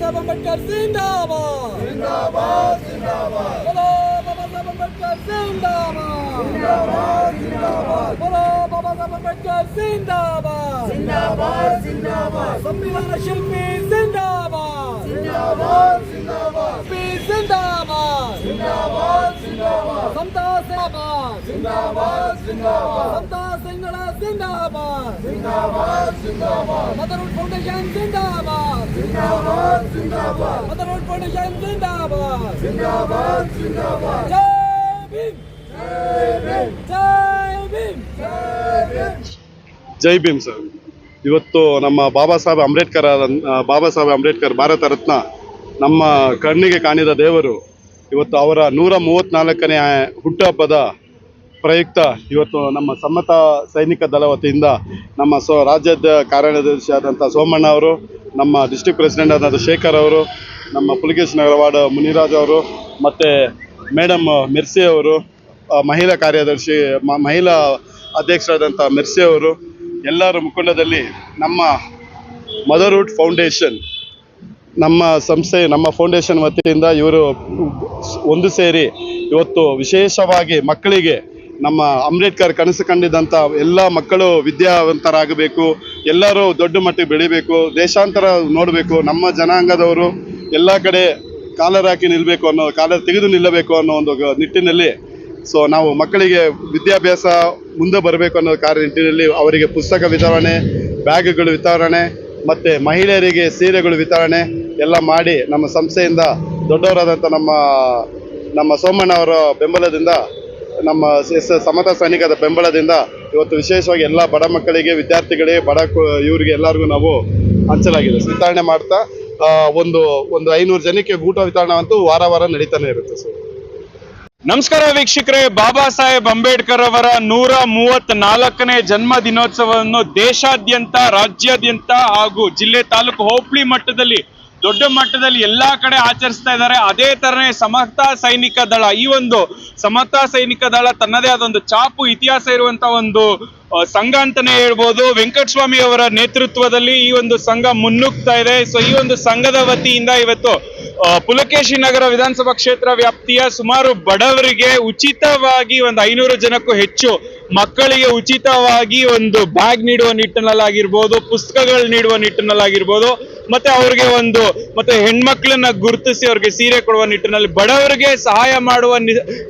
साहब अम्बेडकर जिंदाबाद जिंदाबाद जिंदाबाद बोलो बाबा साहब अम्बेडकर जिंदाबाद जिंदाबाद जिंदाबाद बोलो बाबा साहब अम्बेडकर जिंदाबाद जिंदाबाद जिंदाबाद संविधान शिल्पी जिंदाबाद जिंदाबाद जिंदाबाद जिंदाबाद जिंदाबाद जिंदाबाद समता जिंदाबाद जिंदाबाद जिंदाबाद समता सिंगला जिंदाबाद जिंदाबाद जिंदाबाद मदरहुड फाउंडेशन जिंदाबाद ಜೈ ಭೀಮ್ ಸರ್ ಇವತ್ತು ನಮ್ಮ ಬಾಬಾ ಸಾಹೇಬ್ ಅಂಬೇಡ್ಕರ್ ಬಾಬಾ ಸಾಹೇಬ್ ಅಂಬೇಡ್ಕರ್ ಭಾರತ ರತ್ನ ನಮ್ಮ ಕಣ್ಣಿಗೆ ಕಾಣಿದ ದೇವರು ಇವತ್ತು ಅವರ ನೂರ ಮೂವತ್ತ್ನಾಲ್ಕನೇ ಹುಟ್ಟುಹಬ್ಬದ ಪ್ರಯುಕ್ತ ಇವತ್ತು ನಮ್ಮ ಸಮ್ಮತ ಸೈನಿಕ ದಳ ವತಿಯಿಂದ ನಮ್ಮ ಸೊ ರಾಜ್ಯದ ಕಾರ್ಯದರ್ಶಿ ಆದಂಥ ಸೋಮಣ್ಣ ಅವರು ನಮ್ಮ ಡಿಸ್ಟಿಕ್ ಪ್ರೆಸಿಡೆಂಟ್ ಆದಂಥ ಶೇಖರ್ ಅವರು, ನಮ್ಮ ಪುಲಿಕೇಶ್ ನಗರ ವಾರ್ಡ್ ಮುನಿರಾಜ್ ಅವರು, ಮತ್ತು ಮೇಡಮ್ ಮಿರ್ಸಿ ಅವರು ಮಹಿಳಾ ಕಾರ್ಯದರ್ಶಿ ಮಹಿಳಾ ಅಧ್ಯಕ್ಷರಾದಂಥ ಮಿರ್ಸಿ ಅವರು, ಎಲ್ಲರ ಮುಖಂಡದಲ್ಲಿ ನಮ್ಮ ಮದರ್ಹುಡ್ ಫೌಂಡೇಶನ್ ನಮ್ಮ ಸಂಸ್ಥೆ, ನಮ್ಮ ಫೌಂಡೇಶನ್ ವತಿಯಿಂದ ಇವರು ಒಂದು ಸೇರಿ ಇವತ್ತು ವಿಶೇಷವಾಗಿ ಮಕ್ಕಳಿಗೆ ನಮ್ಮ ಅಂಬೇಡ್ಕರ್ ಕನಸು ಕಂಡಿದ್ದಂಥ ಎಲ್ಲ ಮಕ್ಕಳು ವಿದ್ಯಾವಂತರಾಗಬೇಕು, ಎಲ್ಲರೂ ದೊಡ್ಡ ಮಟ್ಟಿಗೆ ಬೆಳಿಬೇಕು, ದೇಶಾಂತರ ನೋಡಬೇಕು, ನಮ್ಮ ಜನಾಂಗದವರು ಎಲ್ಲ ಕಡೆ ಕಾಲರಾಕಿ ನಿಲ್ಲಬೇಕು ಅನ್ನೋ, ಕಾಲ ತೆಗೆದು ನಿಲ್ಲಬೇಕು ಅನ್ನೋ ಒಂದು ನಿಟ್ಟಿನಲ್ಲಿ, ಸೊ ನಾವು ಮಕ್ಕಳಿಗೆ ವಿದ್ಯಾಭ್ಯಾಸ ಮುಂದೆ ಬರಬೇಕು ಅನ್ನೋ ಕಾರ್ಯ ನಿಟ್ಟಿನಲ್ಲಿ ಅವರಿಗೆ ಪುಸ್ತಕ ವಿತರಣೆ, ಬ್ಯಾಗ್ಗಳು ವಿತರಣೆ, ಮತ್ತು ಮಹಿಳೆಯರಿಗೆ ಸೀರೆಗಳು ವಿತರಣೆ ಎಲ್ಲ ಮಾಡಿ ನಮ್ಮ ಸಂಸ್ಥೆಯಿಂದ ದೊಡ್ಡವರಾದಂಥ ನಮ್ಮ ನಮ್ಮ ಸೋಮಣ್ಣ ಅವರ ಬೆಂಬಲದಿಂದ ನಮ್ಮ ಎಸ್ ಸಮತಾ ಸೈನಿಕದ ಬೆಂಬಲದಿಂದ ಇವತ್ತು ವಿಶೇಷವಾಗಿ ಎಲ್ಲ ಬಡ ಮಕ್ಕಳಿಗೆ ವಿದ್ಯಾರ್ಥಿಗಳಿಗೆ ಬಡ ಇವರಿಗೆ ಎಲ್ಲರಿಗೂ ನಾವು ಹಂಚಲಾಗಿದೆ. ವಿತರಣೆ ಮಾಡ್ತಾ ಒಂದು ಒಂದು ಐನೂರು ಜನಕ್ಕೆ ಊಟ ವಿತರಣೆ ಅಂತೂ ವಾರ ವಾರ ನಡೀತಾನೆ ಇರುತ್ತೆ ಸರ್. ನಮಸ್ಕಾರ ವೀಕ್ಷಕರೇ, ಬಾಬಾ ಸಾಹೇಬ್ ಅಂಬೇಡ್ಕರ್ ಅವರ ನೂರ ಮೂವತ್ತ್ ನಾಲ್ಕನೇ ಜನ್ಮ ದಿನೋತ್ಸವವನ್ನು ದೇಶಾದ್ಯಂತ, ರಾಜ್ಯಾದ್ಯಂತ ಹಾಗೂ ಜಿಲ್ಲೆ ತಾಲೂಕು ಹೋಬಳಿ ಮಟ್ಟದಲ್ಲಿ ದೊಡ್ಡ ಮಟ್ಟದಲ್ಲಿ ಎಲ್ಲಾ ಕಡೆ ಆಚರಿಸ್ತಾ ಇದ್ದಾರೆ. ಅದೇ ತರನೇ ಸಮತಾ ಸೈನಿಕ ದಳ, ಈ ಒಂದು ಸಮತಾ ಸೈನಿಕ ದಳ ತನ್ನದೇ ಆದ ಒಂದು ಚಾಪು ಇತಿಹಾಸ ಇರುವಂತ ಒಂದು ಸಂಘ ಅಂತಾನೆ ಹೇಳ್ಬೋದು. ವೆಂಕಟಸ್ವಾಮಿ ಅವರ ನೇತೃತ್ವದಲ್ಲಿ ಈ ಒಂದು ಸಂಘ ಮುನ್ನುಗ್ತಾ ಇದೆ. ಸೊ ಈ ಒಂದು ಸಂಘದ ವತಿಯಿಂದ ಇವತ್ತು ಪುಲಕೇಶಿ ನಗರ ವಿಧಾನಸಭಾ ಕ್ಷೇತ್ರ ವ್ಯಾಪ್ತಿಯ ಸುಮಾರು ಬಡವರಿಗೆ ಉಚಿತವಾಗಿ ಒಂದು ಐನೂರು ಜನಕ್ಕೂ ಹೆಚ್ಚು ಮಕ್ಕಳಿಗೆ ಉಚಿತವಾಗಿ ಒಂದು ಬ್ಯಾಗ್ ನೀಡುವ ನಿಟ್ಟಿನಲ್ಲಾಗಿರ್ಬೋದು, ಪುಸ್ತಕಗಳು ನೀಡುವ ನಿಟ್ಟಿನಲ್ಲಾಗಿರ್ಬೋದು, ಮತ್ತೆ ಅವ್ರಿಗೆ ಒಂದು, ಮತ್ತೆ ಹೆಣ್ಮಕ್ಳನ್ನ ಗುರುತಿಸಿ ಅವ್ರಿಗೆ ಸೀರೆ ಕೊಡುವ ನಿಟ್ಟಿನಲ್ಲಿ, ಬಡವರಿಗೆ ಸಹಾಯ ಮಾಡುವ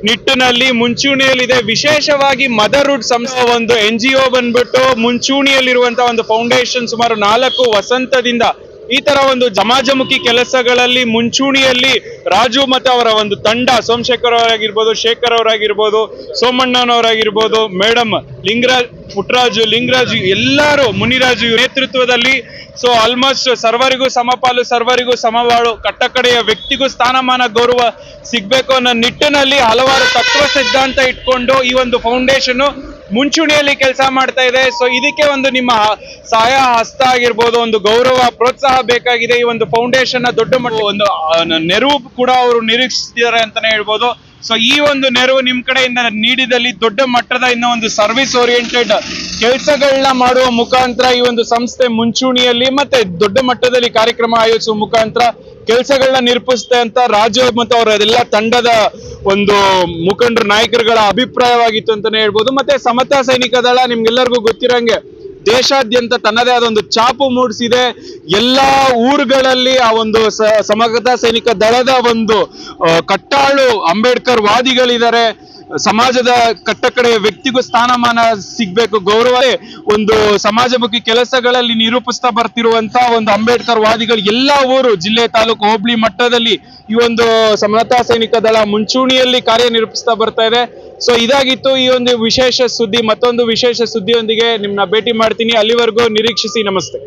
ನಿಟ್ಟಿನಲ್ಲಿ ಮುಂಚೂಣಿಯಲ್ಲಿದೆ. ವಿಶೇಷವಾಗಿ ಮದರ್ಹುಡ್ ಸಂಸ್ಥೆ ಒಂದು ಎನ್ ಜಿ ಒ ಬಂದ್ಬಿಟ್ಟು ಮುಂಚೂಣಿಯಲ್ಲಿರುವಂತಹ ಒಂದು ಫೌಂಡೇಶನ್ ಸುಮಾರು ನಾಲ್ಕು ವಸಂತದಿಂದ ಈ ತರ ಒಂದು ಸಮಾಜಮುಖಿ ಕೆಲಸಗಳಲ್ಲಿ ಮುಂಚೂಣಿಯಲ್ಲಿ ರಾಜು ಮತ್ತೆ ಅವರ ಒಂದು ತಂಡ, ಸೋಮಶೇಖರ್ ಅವರಾಗಿರ್ಬೋದು, ಶೇಖರ್ ಅವರಾಗಿರ್ಬೋದು, ಸೋಮಣ್ಣನವರಾಗಿರ್ಬೋದು ಮೇಡಮ್ ಲಿಂಗರಾಜ್, ಪುಟ್ರಾಜು ಲಿಂಗರಾಜು, ಎಲ್ಲರೂ ಮುನಿರಾಜು ನೇತೃತ್ವದಲ್ಲಿ ಸೊ ಆಲ್ಮೋಸ್ಟ್ ಸರ್ವರಿಗೂ ಸಮಪಾಲು, ಸರ್ವರಿಗೂ ಸಮವಾಳು, ಕಟ್ಟಕಡೆಯ ವ್ಯಕ್ತಿಗೂ ಸ್ಥಾನಮಾನ, ಗೌರವ ಸಿಗ್ಬೇಕು ಅನ್ನೋ ನಿಟ್ಟಿನಲ್ಲಿ ಹಲವಾರು ತತ್ವ ಸಿದ್ಧಾಂತ ಇಟ್ಕೊಂಡು ಈ ಒಂದು ಫೌಂಡೇಶನ್ ಮುಂಚೂಣಿಯಲ್ಲಿ ಕೆಲಸ ಮಾಡ್ತಾ ಇದೆ. ಸೊ ಇದಕ್ಕೆ ಒಂದು ನಿಮ್ಮ ಸಹಾಯ ಹಸ್ತ ಆಗಿರ್ಬೋದು, ಒಂದು ಗೌರವ, ಪ್ರೋತ್ಸಾಹ ಬೇಕಾಗಿದೆ ಈ ಒಂದು ಫೌಂಡೇಶನ್ನ ದೊಡ್ಡ ಮಟ್ಟ ಒಂದು ನೆರವು ಕೂಡ ಅವರು ನಿರೀಕ್ಷಿಸಿದ್ದಾರೆ ಅಂತಾನೆ ಹೇಳ್ಬೋದು. ಸೊ ಈ ಒಂದು ನೆರವು ನಿಮ್ ಕಡೆಯಿಂದ ನೀಡಿದಲ್ಲಿ ದೊಡ್ಡ ಮಟ್ಟದ ಇನ್ನೂ ಒಂದು ಸರ್ವಿಸ್ ಓರಿಯೆಂಟೆಡ್ ಕೆಲಸಗಳನ್ನ ಮಾಡುವ ಮುಖಾಂತರ ಈ ಒಂದು ಸಂಸ್ಥೆ ಮುಂಚೂಣಿಯಲ್ಲಿ ಮತ್ತೆ ದೊಡ್ಡ ಮಟ್ಟದಲ್ಲಿ ಕಾರ್ಯಕ್ರಮ ಆಯೋಜಿಸುವ ಮುಖಾಂತರ ಕೆಲಸಗಳನ್ನ ನಿರ್ಪಿಸುತ್ತೆ ಅಂತ ರಾಜು ಮತ್ತು ಅವರ ಎಲ್ಲ ತಂಡದ ಒಂದು ಮುಖಂಡರ ನಾಯಕರುಗಳ ಅಭಿಪ್ರಾಯವಾಗಿತ್ತು ಅಂತಾನೆ ಹೇಳ್ಬೋದು. ಮತ್ತೆ ಸಮತಾ ಸೈನಿಕ ದಳ ನಿಮ್ಗೆಲ್ಲರಿಗೂ ಗೊತ್ತಿರಂಗೆ ದೇಶಾದ್ಯಂತ ತನ್ನದೇ ಆದ ಒಂದು ಚಾಪು ಮೂಡಿಸಿದೆ. ಎಲ್ಲಾ ಊರುಗಳಲ್ಲಿ ಆ ಒಂದು ಸ- ಸಮತಾ ಸೈನಿಕ ದಳದ ಒಂದು ಕಟ್ಟಾಳು ಅಂಬೇಡ್ಕರ್ ವಾದಿಗಳಿದ್ದಾರೆ. ಸಮಾಜದ ಕಟ್ಟಕಡೆಯ ವ್ಯಕ್ತಿಗೂ ಸ್ಥಾನಮಾನ ಸಿಗ್ಬೇಕು. ಗೌರವವೇ, ಒಂದು ಸಮಾಜಮುಖಿ ಕೆಲಸಗಳಲ್ಲಿ ನಿರೂಪಿಸ್ತಾ ಬರ್ತಿರುವಂತ ಒಂದು ಅಂಬೇಡ್ಕರ್ ವಾದಿಗಳು ಎಲ್ಲ ಊರು, ಜಿಲ್ಲೆ, ತಾಲೂಕು, ಹೋಬಳಿ ಮಟ್ಟದಲ್ಲಿ ಈ ಒಂದು ಸಮತಾ ಸೈನಿಕ ದಳ ಮುಂಚೂಣಿಯಲ್ಲಿ ಕಾರ್ಯನಿರೂಪಿಸ್ತಾ ಬರ್ತಾ ಇದೆ. ಸೊ ಇದಾಗಿತ್ತು ಈ ಒಂದು ವಿಶೇಷ ಸುದ್ದಿ, ಮತ್ತೊಂದು ವಿಶೇಷ ಸುದ್ದಿಯೊಂದಿಗೆ ನಿಮ್ಮನ್ನ ಭೇಟಿ ಮಾಡ್ತೀನಿ. ಅಲ್ಲಿವರೆಗೂ ನಿರೀಕ್ಷಿಸಿ ನಮಸ್ತೆ.